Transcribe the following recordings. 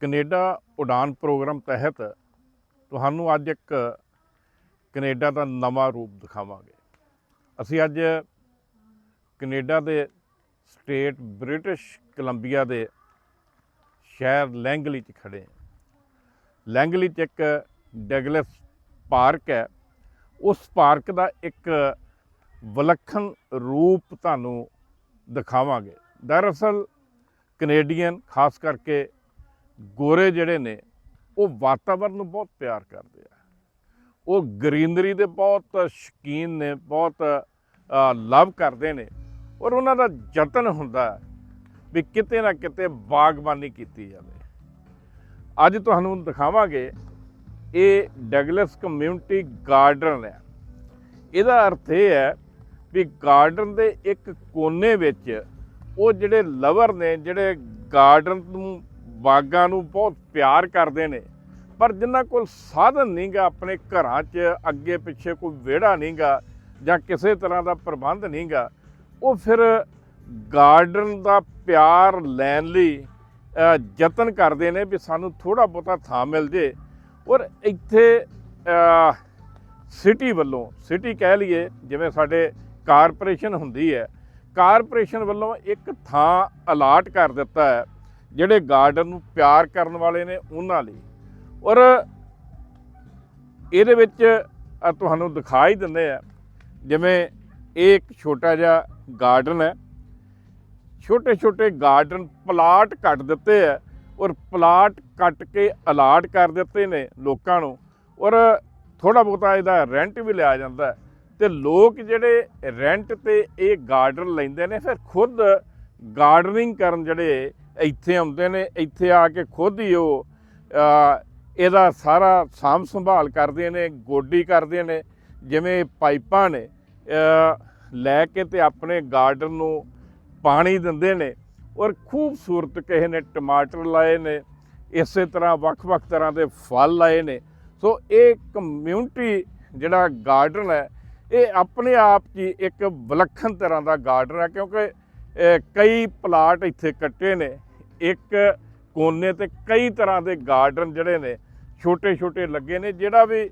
Canada ਉਡਾਨ programme ਤਹਿਤ ਤੁਹਾਨੂੰ ਅੱਜ ਇੱਕ ਕੈਨੇਡਾ ਦਾ ਨਵਾਂ ਰੂਪ ਦਿਖਾਵਾਂਗੇ। ਅਸੀਂ ਅੱਜ ਕੈਨੇਡਾ ਦੇ ਸਟੇਟ ਬ੍ਰਿਟਿਸ਼ ਕੋਲੰਬੀਆ ਦੇ ਸ਼ਹਿਰ ਲੈਂਗਲੀ 'ਚ ਖੜੇ ਹਾਂ। ਲੈਂਗਲੀ 'ਚ ਇੱਕ ਡੈਗਲਸ ਪਾਰਕ ਹੈ। ਉਸ ਪਾਰਕ ਦਾ ਇੱਕ ਵਿਲੱਖਣ ਰੂਪ ਤੁਹਾਨੂੰ ਦਿਖਾਵਾਂਗੇ। ਦਰਅਸਲ ਕੈਨੇਡੀਅਨ, ਖਾਸ ਕਰਕੇ ਗੋਰੇ ਜਿਹੜੇ ਨੇ, ਉਹ ਵਾਤਾਵਰਨ ਨੂੰ ਬਹੁਤ ਪਿਆਰ ਕਰਦੇ ਆ। ਉਹ ਗ੍ਰੀਨਰੀ ਦੇ ਬਹੁਤ ਸ਼ੌਕੀਨ ਨੇ, ਬਹੁਤ ਲਵ ਕਰਦੇ ਨੇ। ਔਰ ਉਹਨਾਂ ਦਾ ਯਤਨ ਹੁੰਦਾ ਵੀ ਕਿਤੇ ਨਾ ਕਿਤੇ ਬਾਗਬਾਨੀ ਕੀਤੀ ਜਾਵੇ। ਅੱਜ ਤੁਹਾਨੂੰ ਦਿਖਾਵਾਂਗੇ, ਇਹ ਡਗਲਸ ਕਮਿਊਨਿਟੀ ਗਾਰਡਨ ਹੈ। ਇਹਦਾ ਅਰਥ ਇਹ ਹੈ ਵੀ ਗਾਰਡਨ ਦੇ ਇੱਕ ਕੋਨੇ ਵਿੱਚ ਉਹ ਜਿਹੜੇ ਲਵਰ ਨੇ, ਜਿਹੜੇ ਗਾਰਡਨ ਨੂੰ ਬਾਗਾਂ ਨੂੰ ਬਹੁਤ ਪਿਆਰ ਕਰਦੇ ਨੇ। ਪਰ ਜਿਨ੍ਹਾਂ ਕੋਲ ਸਾਧਨ ਨਹੀਂਗਾ ਆਪਣੇ ਘਰਾਂ 'ਚ ਅੱਗੇ ਪਿੱਛੇ ਕੋਈ ਵਿਹੜਾ ਨਹੀਂਗਾ ਜਾਂ ਕਿਸੇ ਤਰ੍ਹਾਂ ਦਾ ਪ੍ਰਬੰਧ ਨਹੀਂਗਾ ਉਹ ਫਿਰ ਗਾਰਡਨ ਦਾ ਪਿਆਰ ਲੈਣ ਲਈ ਯਤਨ ਕਰਦੇ ਨੇ ਵੀ ਸਾਨੂੰ ਥੋੜਾ ਬਹੁਤਾ ਥਾਂ ਮਿਲ ਜੇ। ਔਰ ਇੱਥੇ ਸਿਟੀ ਵੱਲੋਂ, ਸਿਟੀ ਕਹਿ ਲਈਏ, ਜਿਵੇਂ ਸਾਡੇ ਕਾਰਪੋਰੇਸ਼ਨ ਹੁੰਦੀ ਹੈ, ਕਾਰਪੋਰੇਸ਼ਨ ਵੱਲੋਂ ਇੱਕ ਥਾਂ ਅਲਾਟ ਕਰ ਦਿੱਤਾ ਹੈ। ਜਿਹੜੇ ਗਾਰਡਨ ਨੂੰ ਪਿਆਰ ਕਰਨ ਵਾਲੇ ਨੇ ਉਹਨਾਂ ਲਈ। ਔਰ ਇਹਦੇ ਵਿੱਚ ਤੁਹਾਨੂੰ ਦਿਖਾ ਹੀ ਦਿੰਦੇ ਆ, ਜਿਵੇਂ ਇਹ ਇੱਕ ਛੋਟਾ ਜਿਹਾ ਗਾਰਡਨ ਹੈ। ਛੋਟੇ ਛੋਟੇ ਗਾਰਡਨ ਪਲਾਟ ਕੱਟ ਦਿੱਤੇ ਆ ਔਰ ਪਲਾਟ ਕੱਟ ਕੇ ਅਲਾਟ ਕਰ ਦਿੱਤੇ ਨੇ ਲੋਕਾਂ ਨੂੰ। ਔਰ ਥੋੜਾ ਬਹੁਤਾ ਇਹਦਾ ਰੈਂਟ ਵੀ ਲਿਆ ਜਾਂਦਾ ਹੈ। ਤੇ ਲੋਕ ਜਿਹੜੇ ਰੈਂਟ ਤੇ ਇਹ ਗਾਰਡਨ ਲੈਂਦੇ ਨੇ, ਫਿਰ ਖੁਦ ਗਾਰਡਨਿੰਗ ਕਰਨ ਜਿਹੜੇ ਇੱਥੇ ਆਉਂਦੇ ਨੇ, ਇੱਥੇ ਆ ਕੇ ਖੁਦ ਹੀ ਉਹ ਇਹਦਾ ਸਾਰਾ ਸਾਂਭ ਸੰਭਾਲ ਕਰਦੇ ਨੇ, ਗੋਡੀ ਕਰਦੇ ਨੇ, ਜਿਵੇਂ ਪਾਈਪਾਂ ਨੇ ਲੈ ਕੇ ਤੇ ਆਪਣੇ ਗਾਰਡਨ ਨੂੰ ਪਾਣੀ ਦਿੰਦੇ ਨੇ ਔਰ ਖੂਬਸੂਰਤ ਕਿਸੇ ਨੇ ਟਮਾਟਰ ਲਾਏ ਨੇ, ਇਸੇ ਤਰ੍ਹਾਂ ਵੱਖ-ਵੱਖ ਤਰ੍ਹਾਂ ਦੇ ਫਲ ਲਾਏ ਨੇ। ਸੋ ਇਹ ਕਮਿਊਨਿਟੀ ਜਿਹੜਾ ਗਾਰਡਨ ਹੈ, ਇਹ ਆਪਣੇ ਆਪ 'ਚ ਹੀ ਇੱਕ ਵਿਲੱਖਣ ਤਰ੍ਹਾਂ ਦਾ ਗਾਰਡਨ ਹੈ ਕਿਉਂਕਿ ਕਈ ਪਲਾਟ ਇੱਥੇ ਕੱਟੇ ਨੇ ਇੱਕ ਕੋਨੇ ਤੇ ਕਈ ਤਰ੍ਹਾਂ ਦੇ ਗਾਰਡਨ ਜਿਹੜੇ ਨੇ ਛੋਟੇ-ਛੋਟੇ ਲੱਗੇ ਨੇ, ਜਿਹੜਾ ਵੀ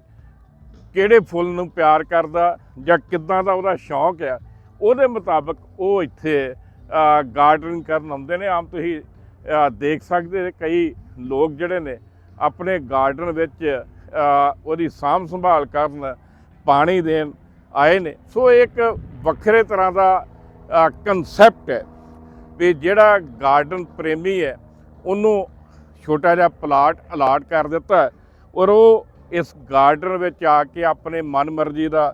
ਕਿਹੜੇ ਫੁੱਲ ਨੂੰ ਪਿਆਰ ਕਰਦਾ ਜਾਂ ਕਿੱਦਾਂ ਦਾ ਉਹਦਾ ਸ਼ੌਂਕ ਆ, ਉਹਦੇ ਮੁਤਾਬਕ ਉਹ ਇੱਥੇ ਗਾਰਡਨਿੰਗ ਕਰਨ ਆਉਂਦੇ ਨੇ। ਆਮ ਤੁਸੀਂ ਦੇਖ ਸਕਦੇ ਕਈ ਲੋਕ ਜਿਹੜੇ ਨੇ ਆਪਣੇ ਗਾਰਡਨ ਵਿੱਚ ਉਹਦੀ ਸਾਂਭ ਸੰਭਾਲ ਕਰਨ, ਪਾਣੀ ਦੇਣ ਆਏ ਨੇ। ਸੋ ਇਹ ਇੱਕ ਵੱਖਰੇ ਤਰ੍ਹਾਂ ਦਾ ਕਨਸੈਪਟ ਹੈ। ਵੀ ਜਿਹੜਾ ਗਾਰਡਨ ਪ੍ਰੇਮੀ ਹੈ, ਉਹਨੂੰ ਛੋਟਾ ਜਿਹਾ ਪਲਾਟ ਅਲਾਟ ਕਰ ਦਿੱਤਾ ਔਰ ਉਹ ਇਸ ਗਾਰਡਨ ਵਿੱਚ ਆ ਕੇ ਆਪਣੇ ਮਨਮਰਜ਼ੀ ਦਾ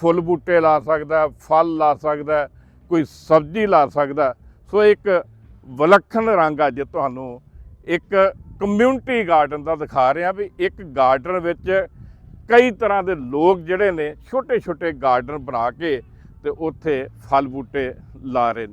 ਫੁੱਲ ਬੂਟੇ ਲਾ ਸਕਦਾ ਫਲ ਲਾ ਸਕਦਾ ਕੋਈ ਸਬਜ਼ੀ ਲਾ ਸਕਦਾ ਸੋ ਇੱਕ ਵਿਲੱਖਣ ਰੰਗ ਅੱਜ ਤੁਹਾਨੂੰ ਇੱਕ ਕਮਿਊਨਿਟੀ ਗਾਰਡਨ ਦਾ ਦਿਖਾ ਰਿਹਾ ਵੀ ਇੱਕ ਗਾਰਡਨ ਵਿੱਚ ਕਈ ਤਰ੍ਹਾਂ ਦੇ ਲੋਕ ਜਿਹੜੇ ਨੇ ਛੋਟੇ ਛੋਟੇ ਗਾਰਡਨ ਬਣਾ ਕੇ ਤੇ ਉੱਥੇ ਫਲ ਬੂਟੇ ਲਾ ਰਹੇ ਨੇ।